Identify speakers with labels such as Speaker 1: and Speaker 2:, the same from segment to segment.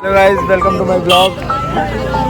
Speaker 1: Hello guys, welcome to my vlog.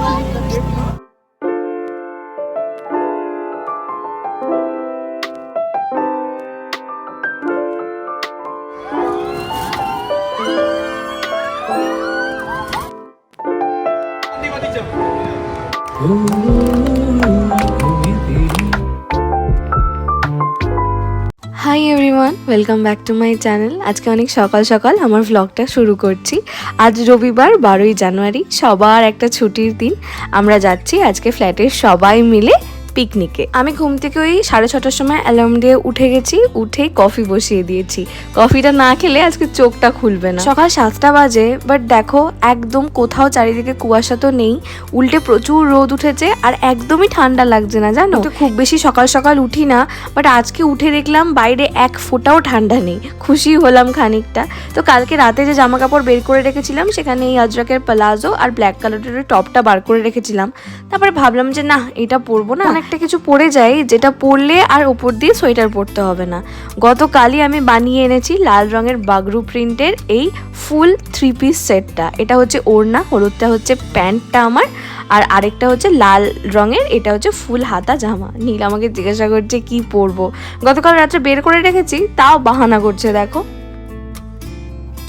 Speaker 2: Welcome back to my channel আজকে অনেক সকাল সকাল আমার ভ্লগটা শুরু করছি। আজ রবিবার, বারোই জানুয়ারি, সবার একটা ছুটির দিন। আমরা যাচ্ছি আজকে ফ্ল্যাটের সবাই মিলে পিকনিকে। আমি ঘুম থেকে ওই সাড়ে ছটার সময় অ্যালার্ম দিয়ে উঠে গেছি উঠে কফি বসিয়ে দিয়েছি। কফিটা না খেলে আজকে চোখটা খুলবে না। সকাল সাতটা বাজে বাট দেখো একদম কোথাও চারিদিকে কুয়াশা তো নেই উল্টে প্রচুর রোদ উঠেছে আর একদমই ঠান্ডা লাগছে না জানো? তো খুব বেশি সকাল সকাল উঠি না বাট আজকে উঠে দেখলাম বাইরে এক ফোঁটাও ঠান্ডা নেই। খুশি হলাম খানিকটা। তো কালকে রাতে যে জামা কাপড় বের করে রেখেছিলাম সেখানে এই আজরাকের প্লাজো আর ব্ল্যাক কালারের টপটা বার করে রেখেছিলাম। তারপরে ভাবলাম যে না এটা পরবো না। একটা কিছু পরে যাই, যেটা পরলে আর ওপর দিয়ে সোয়েটার পরতে হবে না। গতকালই আমি বানিয়ে এনেছি লাল রঙের বাগরু প্রিন্টের এই ফুল থ্রি পিস সেটটা। এটা হচ্ছে ওড়না, হলুদটা হচ্ছে প্যান্টটা আমার, আর আরেকটা হচ্ছে লাল রঙের, এটা হচ্ছে ফুল হাতা জামা। নীল আমাকে জিজ্ঞাসা করছে, কি পরবো? গতকাল রাত্রে বের করে রেখেছি, তাও বাহানা করছে, দেখো।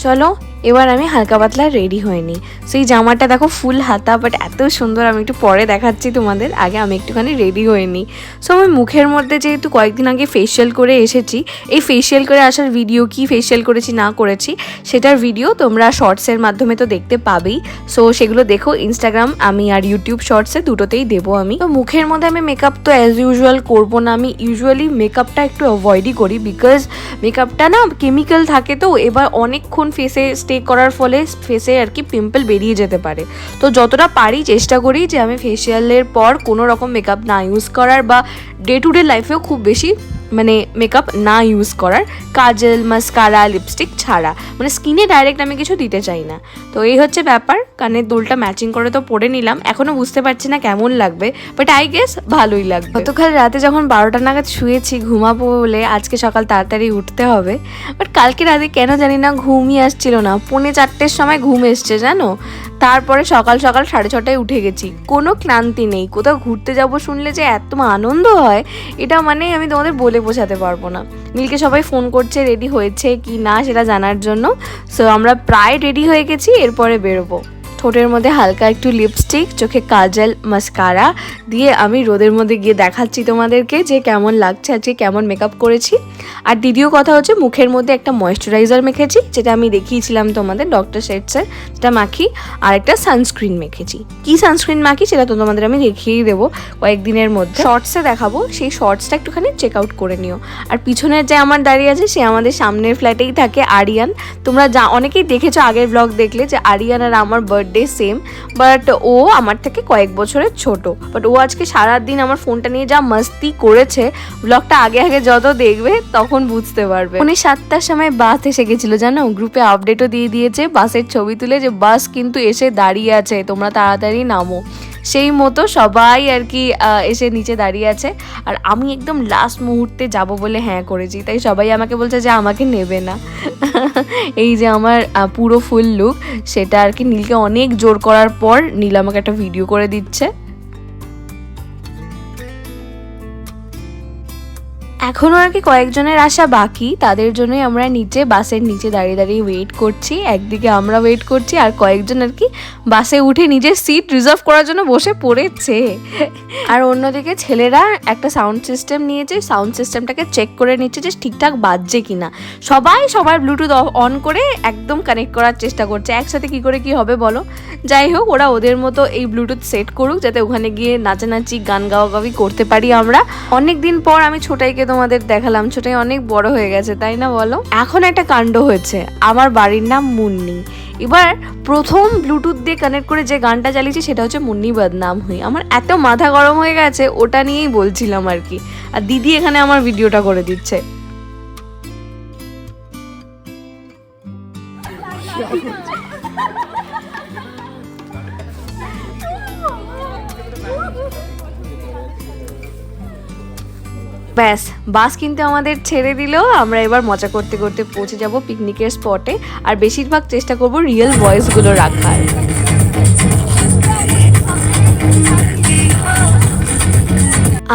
Speaker 2: চলো এবার আমি হালকা পাতলা রেডি হয়নি সেই জামাটা দেখো ফুল হাতা বাট এত সুন্দর, আমি একটু পরে দেখাচ্ছি তোমাদের। আগে আমি একটুখানি রেডি হয়নি সো আমি মুখের মধ্যে যেহেতু কয়েকদিন আগে ফেসিয়াল করে এসেছি, এই ফেসিয়াল করে আসার ভিডিও কি ফেসিয়াল করেছি, না করেছি, সেটার ভিডিও তোমরা শর্টসের মাধ্যমে তো দেখতে পাবেই। সো সেগুলো দেখো ইনস্টাগ্রাম আমি আর ইউটিউব শর্টসে দুটোতেই দেবো আমি। তো মুখের মধ্যে আমি মেকআপ তো অ্যাজ ইউজুয়াল করব না, আমি ইউজুয়ালি মেকআপটা একটু অ্যাভয়েডই করি বিকজ মেকআপটা না কেমিক্যাল থাকে তো, এবার অনেকক্ষণ ফেসে স্টে করার ফলে ফেসে আর কি পিম্পল বেরিয়ে যেতে পারে। তো যতটা পারি চেষ্টা করি যে আমি ফেসিয়ালের পর কোনো রকম মেকআপ না ইউজ করার বা ডে টু ডে লাইফেও খুব বেশি মানে মেকআপ না ইউজ করার, কাজল মাস্কারা লিপস্টিক ছাড়া। মানে স্কিনে ডাইরেক্ট আমি কিছু দিতে চাই না। তো এই হচ্ছে ব্যাপার, কানের দুলটা ম্যাচিং করে তো পরে নিলাম। এখনও বুঝতে পারছি না কেমন লাগবে বাট আই গেস ভালোই লাগবে। গতকাল রাতে যখন বারোটা নাগাদ শুয়েছি, ঘুমাবো বলে আজকে সকাল তাড়াতাড়ি উঠতে হবে। বাট কালকে রাতে কেন জানি না ঘুমই আসছিল না। পৌনে চারটের সময় ঘুম এসছে, জানো? তারপরে সকাল সকাল সাড়ে ছটায় উঠে গেছি। কোনো ক্লান্তি নেই। কোথাও ঘুরতে যাব শুনলে যে এত আনন্দ হয়, এটা মানে আমি তোমাদের বলে বোঝাতে পারব না। নীলকে সবাই ফোন করছে রেডি হয়েছে কি না সেটা জানার জন্য। সো আমরা প্রায় রেডি হয়ে গেছি, এরপরে বেরোবো। ঠোঁটের মধ্যে হালকা একটু লিপস্টিক চোখে কাজল মাস্কারা দিয়ে আমি রোদের মধ্যে গিয়ে দেখাচ্ছি তোমাদেরকে যে কেমন লাগছে আজকে, কেমন মেকআপ করেছি। আর দ্বিতীয় কথা হচ্ছে মুখের মধ্যে একটা ময়েশ্চারাইজার মেখেছি, যেটা আমি দেখিয়েছিলাম তোমাদের ডক্টর শেটসের যেটা মাখি, আর একটা সানস্ক্রিন মেখেছি। কি সানস্ক্রিন মাখি সেটা তো তোমাদের আমি দেখিয়েই দেবো কয়েকদিনের মধ্যে। শর্টসে দেখাবো, সেই শর্টসটা একটুখানি চেক আউট করে নিও। আর পিছনের যে আমার দাঁড়িয়ে আছে, সে আমাদের সামনের ফ্ল্যাটেই থাকে আরিয়ান। তোমরা যা, অনেকেই দেখেছ আগের ব্লগ দেখলে যে আরিয়ান আর আমার বার্থডে সেম বাট ও আমার থেকে কয়েক বছরের ছোট। বাট ও আজকে সারাদিন আমার ফোনটা নিয়ে যা মস্তি করেছে ব্লগটা আগে আগে যত দেখবে তখন বুঝতে পারবে। উনি সাতটার সময় বাস এসে গেছিল, জানো? গ্রুপে আপডেটও দিয়ে দিয়েছে, বাসের ছবি তুলে যে বাস কিন্তু এসে দাঁড়িয়ে আছে, তোমরা তাড়াতাড়ি নামো। সেই মতো সবাই আর কি এসে নিচে দাঁড়িয়ে আছে। আর আমি একদম লাস্ট মুহূর্তে যাব বলে হ্যাঁ করেছি। তাই সবাই আমাকে বলছে যে আমাকে নেবে না। এই যে আমার পুরো ফুল লুক সেটা আর কি নীলকে অনেক জোর করার পর নীল আমাকে একটা ভিডিও করে দিচ্ছে। এখনও আর কি কয়েকজনের আসা বাকি, তাদের জন্যই আমরা নিচে বাসের নিচে দাঁড়িয়ে দাঁড়িয়ে ওয়েট করছি, একদিকে আমরা ওয়েট করছি আর কয়েকজন আর কি বাসে উঠে নিজের সিট রিজার্ভ করার জন্য বসে পড়েছে। আর অন্যদিকে ছেলেরা একটা সাউন্ড সিস্টেম নিয়েছে সাউন্ড সিস্টেমটাকে চেক করে নিচ্ছে যে ঠিকঠাক বাজছে কিনা। সবাই সবার ব্লুটুথ অন করে একদম কানেক্ট করার চেষ্টা করছে। একসাথে কি করে কি হবে বলো? যাই হোক, ওরা ওদের মতো এই ব্লুটুথ সেট করুক, যাতে ওখানে গিয়ে নাচানাচি, গান গাওয়া গাওয়াগাওয়ি করতে পারি আমরা। অনেক দিন পর আমি ছোটাইকে তোমাদের দেখালাম, ছোটাই অনেক বড় হয়ে গেছে, তাই না বলো? এখন একটা কাণ্ড হয়েছে, আমার বাড়ির নাম মুন্নি। এবার প্রথম ব্লুটুথ দিয়ে কানেক্ট করে যে গানটা চালিয়েছি, সেটা হচ্ছে মুন্নি বদনাম হই। আমার এত মাথা গরম হয়ে গেছে, ওটা নিয়েই বলছিলাম আর কি। আর দিদি এখানে আমার ভিডিওটা করে দিচ্ছে। ব্যাস, বাস কিন্তু আমাদের ছেড়ে দিল। আমরা এবার মজা করতে করতে পৌঁছে যাব পিকনিকের স্পটে আর বেশিরভাগ চেষ্টা করব রিয়েল ভয়েসগুলো রাখার।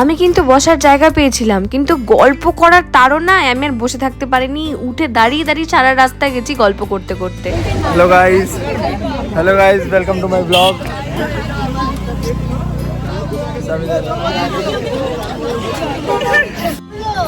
Speaker 2: আমি কিন্তু বসার জায়গা পেয়েছিলাম, কিন্তু গল্প করার তাড়নায় আমি আর বসে থাকতে পারিনি। উঠে দাঁড়িয়ে দাঁড়িয়ে সারা রাস্তা গেছি গল্প করতে করতে।
Speaker 1: Hello guys hello guys welcome to my blog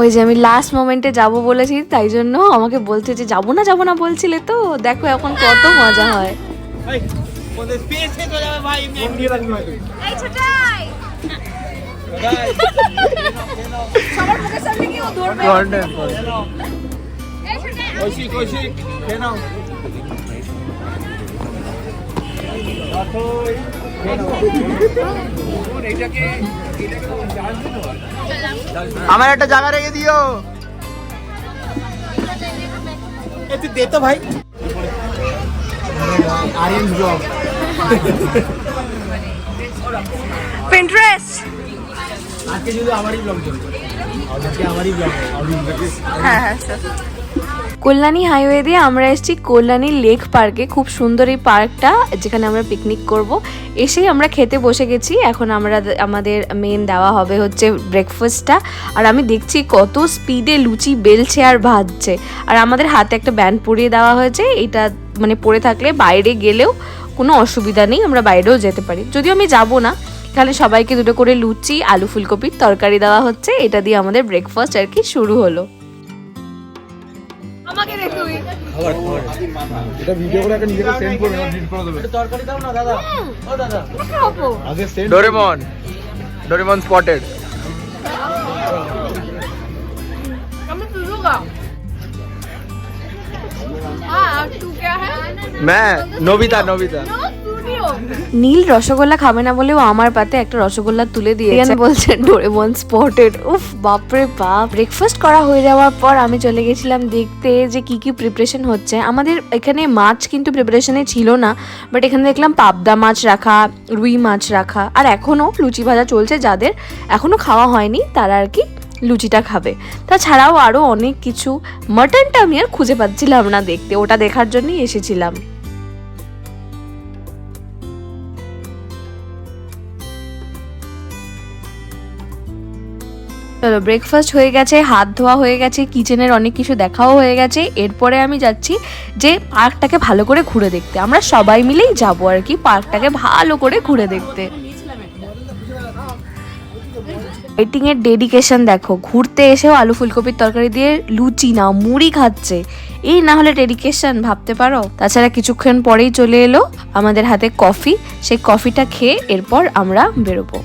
Speaker 2: ওই যে আমি লাস্ট মোমেন্টে যাব বলেছি তাই জন্য আমাকে বলছে যে যাব না যাব না বলছিলে তো। দেখো এখন কত মজা হয়।
Speaker 1: আমার একটা জায়গা রেখে দিও একটু দে তো ভাই আরিয়ান ব্লগ
Speaker 2: পিন্টারেস্ট
Speaker 1: আজকে শুধু আমারই ব্লগ চলবে আজকে আমারই ব্লগ
Speaker 2: কল্যাণী হাইওয়ে দিয়ে আমরা এসেছি কল্যাণী লেক পার্কে খুব সুন্দর এই পার্কটা যেখানে আমরা পিকনিক করব। এসেই আমরা খেতে বসে গেছি। এখন আমরা আমাদের মেন দেওয়া হবে হচ্ছে ব্রেকফাস্টটা আর আমি দেখছি কত স্পিডে লুচি বেলছে আর ভাজছে। আর আমাদের হাতে একটা ব্যান্ড পরিয়ে দেওয়া হয়েছে। এটা মানে পরে থাকলে বাইরে গেলেও কোনো অসুবিধা নেই, আমরা বাইরেও যেতে পারি। যদিও আমি যাব না এখানে সবাইকে দুটো করে লুচি, আলু ফুলকপির তরকারি দেওয়া হচ্ছে। এটা দিয়ে আমাদের ব্রেকফাস্ট আর কি শুরু হলো।
Speaker 1: এটা ভিডিও করে একটা নিজেকে সেন্ড করবে না ডিলিট করে দেবে তরকারি দাও না দাদা ও দাদা আগে সেন্ড ডোরেমন ডোরেমন স্পটেড मैं नोबिता नोबिता
Speaker 2: নীল রসগোল্লা খাবে না বলেও আমার পাতে একটা রসগোল্লা তুলে দিয়েছে। বলছেন ডোরেমন স্পটেড উফ বাপরে বাপ। ব্রেকফাস্ট করা হয়ে যাওয়ার পর আমি চলে গেছিলাম দেখতে যে কি কি প্রিপারেশন হচ্ছে। আমাদের এখানে মাছ কিন্তু প্রিপারেশনে ছিল না বাট এখানে দেখলাম পাবদা মাছ রাখা রুই মাছ রাখা আর এখনও লুচি ভাজা চলছে যাদের এখনও খাওয়া হয়নি তারা আর কি লুচিটা খাবে। তাছাড়াও আরও অনেক কিছু মাটনটা আমি আর খুঁজে পাচ্ছিলাম না দেখতে ওটা দেখার জন্যই এসেছিলাম। চলো ব্রেকফাস্ট হয়ে গেছে, হাত ধোয়া হয়ে গেছে কিচেনের অনেক কিছু দেখাও হয়ে গেছে। এরপরে আমি যাচ্ছি যে পার্কটাকে ভালো করে ঘুরে দেখতে। আমরা সবাই মিলেই যাব আর কি পার্কটাকে ভালো করে ঘুরে দেখতে। এর ডেডিকেশন দেখো, ঘুরতে এসেও আলু ফুলকপির তরকারি দিয়ে লুচি না, মুড়ি খাচ্ছে। এই না হলে ডেডিকেশন ভাবতে পারো? তাছাড়া কিছুক্ষণ পরেই চলে এলো আমাদের হাতে কফি সেই কফিটা খেয়ে এরপর আমরা বেরোবো।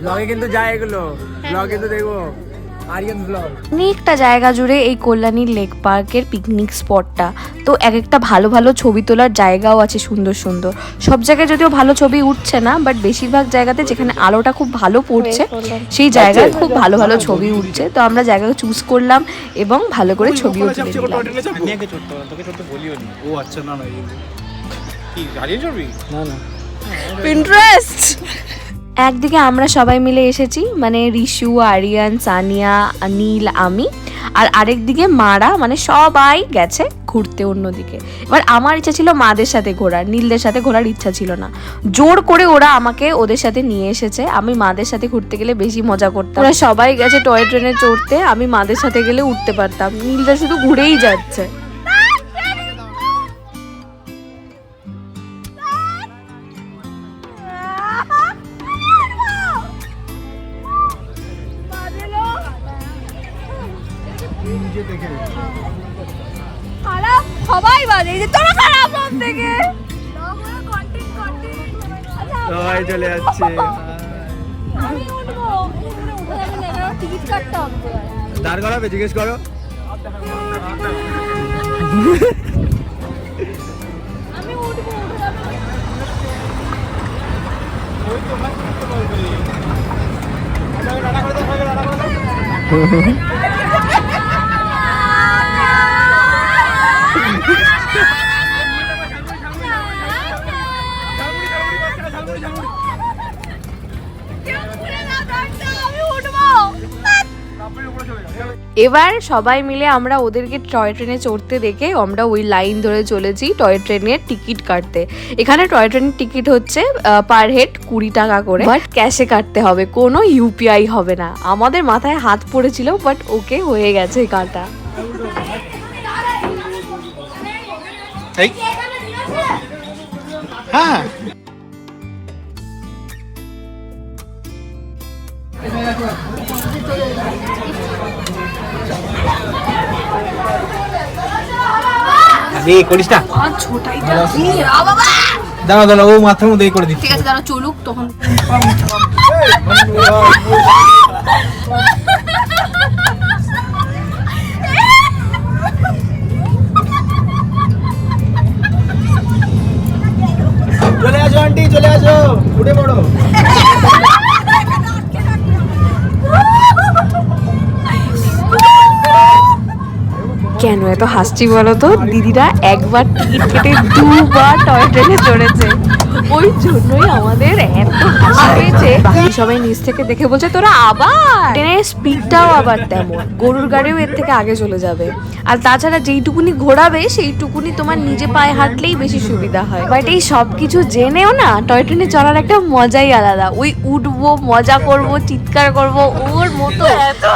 Speaker 1: ব্লগে কিন্তু যায় এগুলো। ব্লগ কিন্তু দেখব।
Speaker 2: অনেকটা জায়গা জুড়ে এই কল্যাণী লেক পার্কের পিকনিক স্পটটা তো এক একটা ভালো ভালো ছবি তোলার জায়গাও আছে সুন্দর সুন্দর। সব জায়গায় যদিও ভালো ছবি উঠছে না বাট বেশিরভাগ জায়গাতে যেখানে আলোটা খুব ভালো পড়ছে সেই জায়গায় খুব ভালো ভালো ছবি উঠছে। তো আমরা জায়গা চুজ করলাম এবং ভালো করে ছবিও তুলে নিলাম।
Speaker 3: নি। আচ্ছা না
Speaker 2: একদিকে আমরা সবাই মিলে এসেছি মানে রিশু, আরিয়ান, সানিয়া নীল আমি। আর আরেকদিকে মারা মানে সবাই গেছে ঘুরতে অন্যদিকে। এবার আমার ইচ্ছা ছিল মাদের সাথে ঘোরার, নীলদের সাথে ঘোরার ইচ্ছা ছিল না। জোর করে ওরা আমাকে ওদের সাথে নিয়ে এসেছে। আমি মাদের সাথে ঘুরতে গেলে বেশি মজা করতাম। ওরা সবাই গেছে টয় ট্রেনে চড়তে, আমি মাদের সাথে গেলে উঠতে পারতাম। নীলরা শুধু ঘুরেই যাচ্ছে।
Speaker 4: খারাপ? সবাই বাজে এই যে তোরা খারাপ সব থেকে
Speaker 1: সবাই চলে যাচ্ছে।
Speaker 4: টিকিট কাটতে হবে
Speaker 1: দাঁড় করাবে জিজ্ঞেস করো।
Speaker 4: উঠবো আমি উঠবো
Speaker 2: এবার সবাই মিলে আমরা ওদেরকে টয় ট্রেনে চড়তে দেখে আমরা ওই লাইন ধরে চলেছি টয় ট্রেনের টিকিট কাটতে। এখানে টয় ট্রেনের টিকিট হচ্ছে পার হেড কুড়ি টাকা করে। বাট ক্যাশে কাটতে হবে, কোনো ইউপিআই হবে না। আমাদের মাথায় হাত পড়েছিল, বাট ওকে হয়ে গেছে কাটা।
Speaker 3: এই। হ্যাঁ। আরে করিস না। দাঁড়া দাঁড়া ও মাথার মধ্যে করে দিচ্ছি।
Speaker 4: ঠিক আছে দাঁড়া চলুক তখন।
Speaker 1: চলে আসো আন্টি চলে আসো। উঠে পড়ো।
Speaker 2: কেন এত হাসছি বলো তো? দিদিরা একবার টিকিট কেটে দুবার টয় ট্রেনে চড়েছে। ওই জন্যই আমাদের এত হাসি পেয়েছে। বাকি সবাই নিচ থেকে দেখে বলছে, তোরা আবার? ট্রেনের স্পিডটাও আবার তেমন। গরুর গাড়িও এর থেকে আগে চলে যাবে। আর তাছাড়া যেইটুকুনি ঘোরাবে, সেইটুকুনি তোমার নিজে পায়ে হাঁটলেই বেশি সুবিধা হয়। বাট এই সব কিছু জেনেও না, টয় ট্রেনে চড়ার একটা মজাই আলাদা। ওই উঠবো, মজা করব, চিৎকার করব, ওর মতো।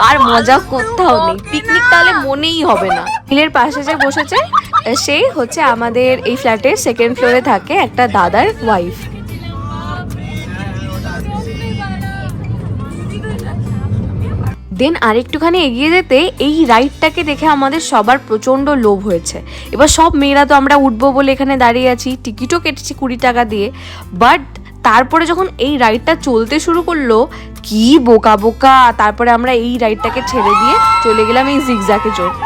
Speaker 2: আর মজা কোথাও নেই। পিকনিক তাহলে মনেই হবে না। হিলের পাশে যে বসেছে, সে হচ্ছে আমাদের এই ফ্ল্যাটের সেকেন্ড ফ্লোরে থাকে একটা দাদার ওয়াইফ দেন আরেকটুখানি এগিয়ে যেতে এই রাইডটাকে দেখে আমাদের সবার প্রচণ্ড লোভ হয়েছে। এবার সব মেয়েরা তো আমরা উঠবো বলে এখানে দাঁড়িয়ে আছি, টিকিটও কেটেছি কুড়ি টাকা দিয়ে। বাট তারপরে যখন এই রাইডটা চলতে শুরু করল, কি বোকা বোকা, তারপরে আমরা এই রাইডটাকে ছেড়ে দিয়ে চলে গেলাম এই জিগজাকে চড়তে।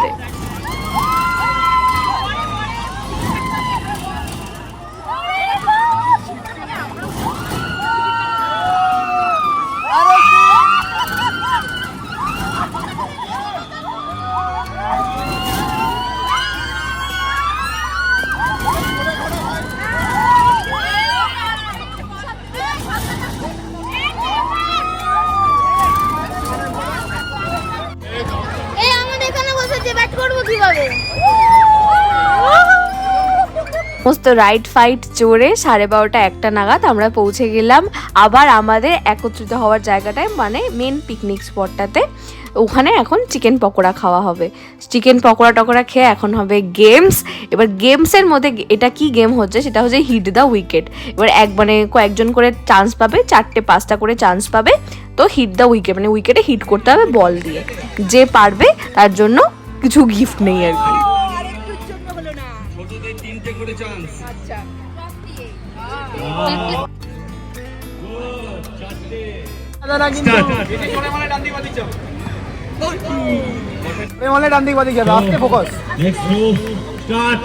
Speaker 2: সমস্ত রাইড ফাইট চড়ে সাড়ে বারোটা একটা নাগাদ আমরা পৌঁছে গেলাম আবার আমাদের একত্রিত হওয়ার জায়গাটায় মানে মেন পিকনিক স্পটটাতে ওখানে এখন চিকেন পকোড়া খাওয়া হবে। চিকেন পকোড়া টকোড়া খেয়ে এখন হবে গেমস এবার গেমসের মধ্যে এটা কি গেম হচ্ছে? সেটা হচ্ছে হিট দ্য উইকেট এবার এক মানে কয়েকজন করে চান্স পাবে, চারটে, পাঁচটা করে চান্স পাবে। তো হিট দ্য উইকেট মানে উইকেটে হিট করতে হবে বল দিয়ে। যে পারবে, তার জন্য কিছু গিফট নেই আর কি।
Speaker 1: মানে আস্তে ফোকাস
Speaker 5: Next move, start.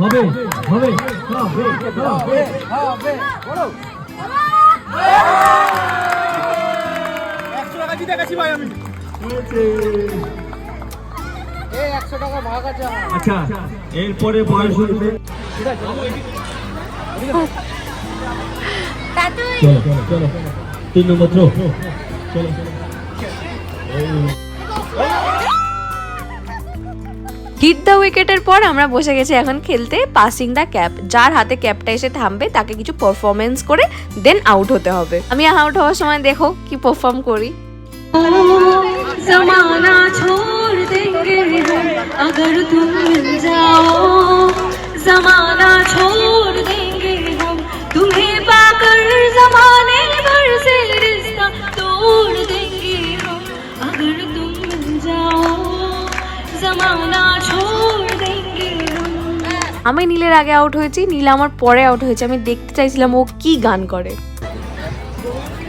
Speaker 5: হবে হবে হবে হবে।
Speaker 1: একশো টাকা জিতে গেছি ভাই আমি।
Speaker 5: আচ্ছা এরপরে বয়স হইবে তিন নম্বর
Speaker 2: হিট দ্য উইকেটের পর আমরা বসে গেছি এখন খেলতে পাসিং দ্য ক্যাপ যার হাতে ক্যাপটা এসে থামবে তাকে কিছু পারফরমেন্স করে দেন আউট হতে হবে। আমি আউট হওয়ার সময় দেখো কি পারফর্ম করি।
Speaker 6: देंगे हम अगर तुम मिल जाओ जमाना छोड़ देंगे हम तुम्हें पाकर जमाने भर से रिश्ता तोड़ देंगे हम अगर तुम मिल जाओ जमाना छोड़ देंगे हम
Speaker 2: আমি নীলের আগে আউট হয়েছি নীল আমার পরে আউট হয়েছে আমি দেখতে চাইছিলাম ও কি গান করে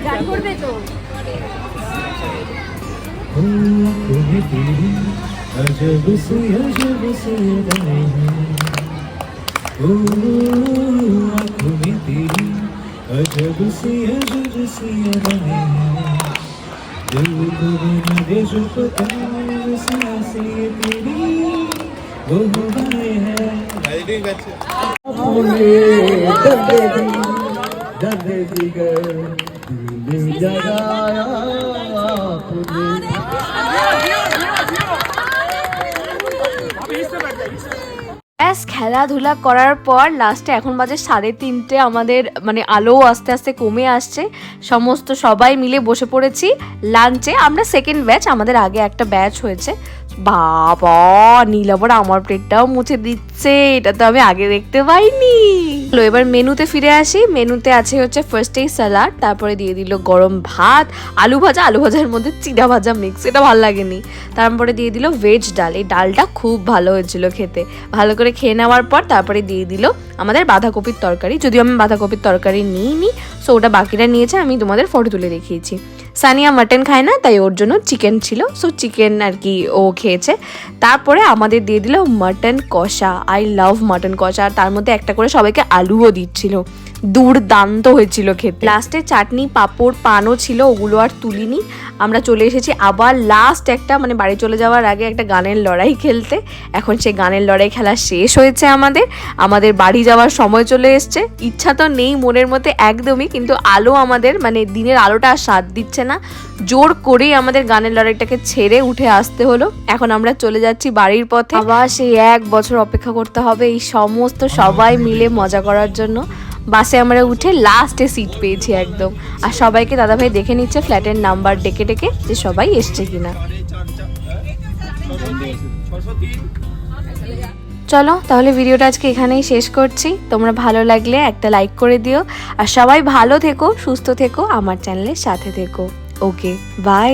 Speaker 4: গান করবে তো
Speaker 5: आंखों में तेरी अजब सी अजब सी हैं ओ आँखों में तेरी अजब सी अजब सी हैं दिल को बना दे जो पतंग साँसें तेरी वो हवाएँ हैं अपने दर्द दी दर्द जिगर दिल जगाया आपने
Speaker 2: খেলাধুলা করার পর লাস্টে এখন বাজে সাড়ে তিনটে, আমাদের মানে আলো আস্তে আস্তে কমে আসছে। সমস্ত সবাই মিলে বসে পড়েছি লাঞ্চে আমরা সেকেন্ড ব্যাচ আমাদের আগে একটা ব্যাচ হয়েছে। বাবা নীলাবর আমার প্লেটটাও মুছে দিচ্ছে, এটা তো আমি আগে দেখতে পাইনি। চলো, এবার মেনুতে ফিরে আসি। মেনুতে আছে হচ্ছে ফার্স্টেই স্যালাড তারপরে দিয়ে দিল গরম ভাত, আলু ভাজা, আলু ভাজার মধ্যে চিড়া ভাজা মিক্স এটা ভালো লাগেনি। তারপরে দিয়ে দিল ভেজ ডাল, এই ডালটা খুব ভালো হয়েছিল খেতে। ভালো করে খেয়ে নেওয়ার পর তারপরে দিয়ে দিল আমাদের বাঁধাকপির তরকারি। যদিও আমি বাঁধাকপির তরকারি নিইনি সো ওটা বাকিরা নিয়েছে, আমি তোমাদের ফটো তুলে দেখিয়েছি। সানিয়া মাটন খায় না, তাই ওর জন্য চিকেন ছিল। সো চিকেন আর কি ও খেয়েছে। তারপরে আমাদের দিয়ে দিল মাটন কষা। আই লাভ মাটন কষা। আর তার মধ্যে একটা করে সবাইকে আলুও দিচ্ছিল। দুর্দান্ত হয়েছিল খেতে। লাস্টে চাটনি, পাঁপড়, পানও ছিল, ওগুলো আর তুলিনি। আমরা চলে এসেছি আবার লাস্ট একটা মানে বাড়ি চলে যাওয়ার আগে একটা গানের লড়াই খেলতে। এখন সেই গানের লড়াই খেলা শেষ হয়েছে আমাদের। আমাদের বাড়ি যাওয়ার সময় চলে এসছে। ইচ্ছা তো নেই মনের মধ্যে একদমই, কিন্তু আলো আমাদের মানে দিনের আলোটা আর সাথ দিচ্ছে না, জোর করেই আমাদের গানের লড়াইটাকে ছেড়ে উঠে আসতে হলো। এখন আমরা চলে যাচ্ছি বাড়ির পথে। আবার সেই এক বছর অপেক্ষা করতে হবে এই সমস্ত সবাই মিলে মজা করার জন্য। বাসে আমরা উঠে লাস্টে সিট পেয়েছি একদম। আর সবাইকে দাদাভাই দেখে নিচ্ছে ফ্ল্যাটের নাম্বার ডেকে ডেকে যে সবাই এসছে কিনা। চলো, তাহলে ভিডিওটা আজকে এখানেই শেষ করছি। তোমরা ভালো লাগলে একটা লাইক করে দিও। আর সবাই ভালো থেকো, সুস্থ থেকো, আমার চ্যানেলের সাথে থেকো। Okay bye